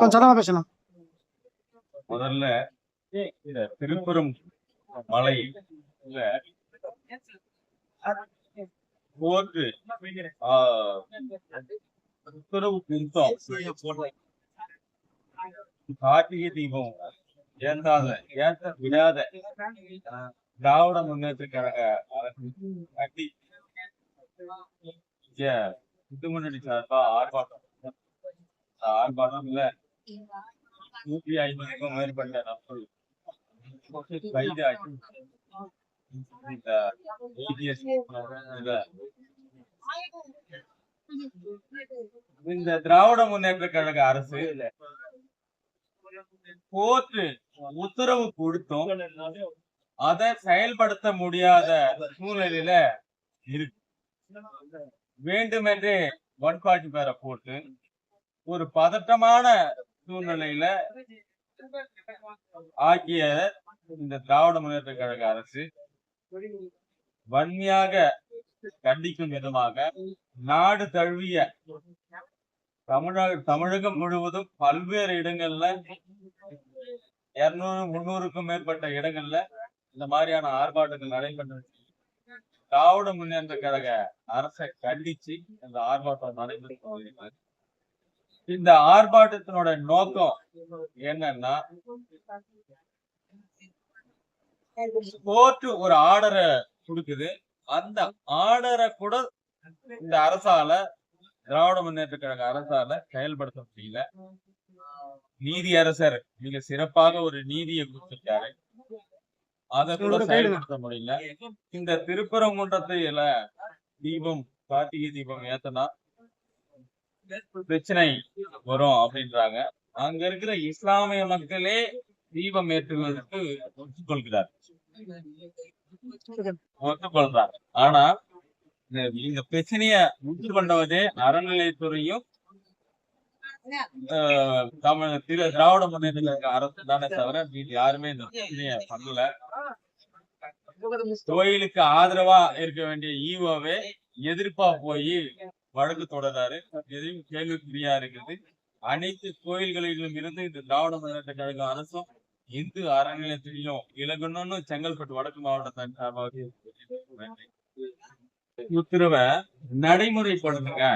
கொஞ்சம் சத்தமா பேசணும் முதல்ல இந்த திருப்புறம் மலை போட்டு உத்தரவு கொடுத்தோம் கார்த்திகை தீபம். ஏந்தாத ஏத்த விடாத. திராவிட முன்னேற்ற கழக கட்டி. இங்க இந்து முன்னணி சார்பா ஆர்ப்பாட்டம். ஆர்ப்பாட்டம் இல்ல. இந்த இந்த திராவிட முன்னேற்ற கழக அரசு கோர்ட்டு உத்தரவு கொடுத்தும் அதை செயல்படுத்த முடியாத சூழ்நிலையில இருக்கு. வேண்டுமென்றே ஒன் பேரை போட்டு ஒரு பதட்டமான சூழ்நிலையில ஆகிய இந்த திராவிட முன்னேற்ற கழக அரசு வன்மையாக கண்டிக்கும் விதமாக நாடு தழுவிய தமிழக தமிழகம் முழுவதும் பல்வேறு இடங்கள்ல இருநூறு முன்னூறுக்கும் மேற்பட்ட இடங்கள்ல இந்த மாதிரியான ஆர்ப்பாட்டங்கள் நடைபெற்று திராவிட முன்னேற்ற கழக அரசை கண்டிச்சு இந்த ஆர்ப்பாட்டம் நடைபெற்று இந்த ஆர்ப்பாட்டத்தினோட நோக்கம் என்னன்னா கோர்ட் ஒரு ஆர்டரை கொடுக்குது. அந்த ஆர்டரை கூட இந்த அரசால திராவிட முன்னேற்ற கழக அரசால செயல்படுத்த முடியல. நீதி அரசர் மிக சிறப்பாக ஒரு நீதியை கொடுத்திருக்காரு. அதை கூட செயல்படுத்த முடியல. இந்த திருப்பரங்குன்றத்துல தீபம் கார்த்திகை தீபம் ஏத்தனா பிரச்சனை வரும் அப்படின்றாங்க. அங்க இருக்கிற இஸ்லாமிய மக்களே தீபம் ஏற்றுவதற்கு ஒத்துக்கொள்கிறார். ஒத்துக்கொள்றாங்க ஆனா இந்த பிரச்சனைய உண்டு கொண்டவதே அறநிலையத்துறையும் தமிழ் திரு திராவிட முன்னேற்ற அரசு தானே தவிர மீதி யாருமே இந்த பிரச்சனைய பண்ணல. கோயிலுக்கு ஆதரவா இருக்க வேண்டிய ஈவோவே எதிர்ப்பா போய் வழக்கு தொடர்றாரு எதையும் கேள்விக்குரியா இருக்குது அனைத்து கோயில்களிலும் இருந்து இந்த திராவிட முன்னேற்ற கழக அரசும் இந்து அறநிலையத்திலையும் இலகுன்னு செங்கல்பட்டு வடக்கு மாவட்டத்தின் உத்தரவை நடைமுறைப்படுத்துங்க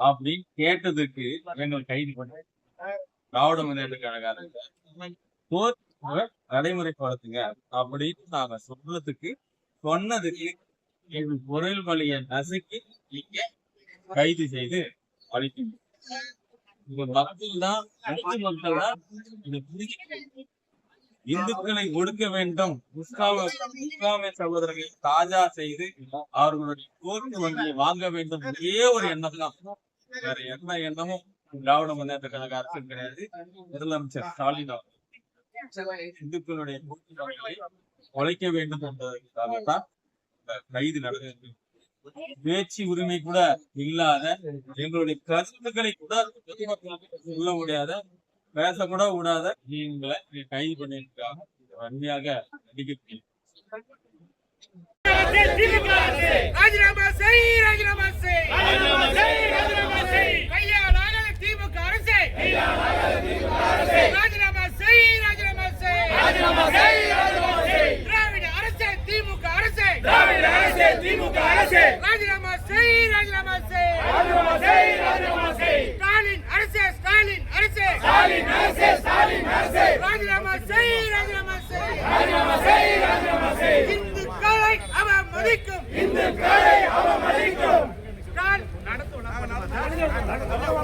அப்படின்னு கேட்டதுக்கு எங்களை கைது பண்ண திராவிட முன்னேற்ற கழக அரசு நடைமுறைப்படுத்துங்க அப்படின்னு நாங்க சொல்றதுக்கு சொன்னதுக்கு எங்கள் பொருள் வழியை நசுக்கி இங்க கைது செய்து அளிக்கணும் மக்கள் தான் மக்கள் தான் இந்துக்களை ஒடுக்க வேண்டும். முஸ்லாம இஸ்லாமிய சகோதரர்களை தாஜா செய்து அவர்களுடைய கோர்ட்டு வங்கியை வாங்க வேண்டும். ஒரே ஒரு எண்ணம் தான். வேற எந்த எண்ணமும் திராவிட முன்னேற்ற கழக அரசு கிடையாது. முதலமைச்சர் ஸ்டாலின் அவர்கள் இந்துக்களுடைய கோர்ட்டு உழைக்க வேண்டும் என்பதற்காகத்தான் இந்த கைது நடந்தது. பேச்சு உரிமை கூட இல்லாத எங்களுடைய கருத்துக்களை கூட பொதுமக்களுக்கு சொல்ல முடியாத பேசக்கூட விடாத நீங்களை கைது பண்ணியிருக்காங்க. வன்மையாக கண்டிக்கிறேன் ராஜினாமா செய் ராஜினாமா செய். கையாளாகாத திமுக செய் ராஜினாமா செய் திராவிட அரசே திமுக அரசே ராஜினாமா செய் ராஜினாமா செய் ஸ்டாலின் அரசே ஸ்டாலின் அரசே. ராஜினாமா செய் ராஜினாமா செய் இந்துக்களை அவமதிக்கும். இந்துக்களை அவமதிக்கும். திமுக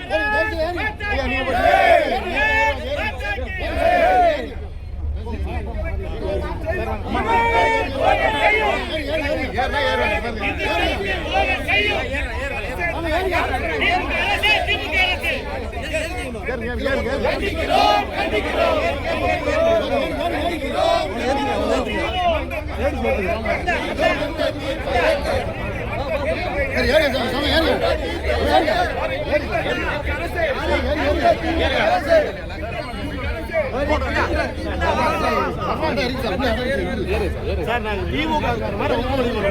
சார் நாங்கள் லீவு மாதிரி ஒன்றும் முடிவு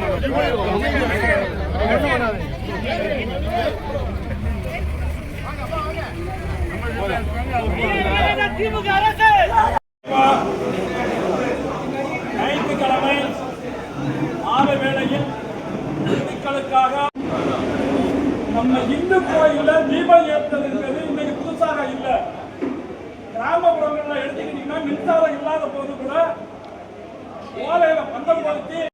திமுக அரசு ஞாயிற்றுக்கிழமை ஆறு வேளையில் இந்துக்களுக்காக நம்ம இந்து கோயில தீபம் ஏற்றது என்பது இன்னைக்கு புதுசாக இல்லை. கிராமப்புறங்கள்ல எடுத்துக்கிட்டீங்கன்னா மின்சாரம் இல்லாத போது கூட ஓலையில பந்தல் படுத்தி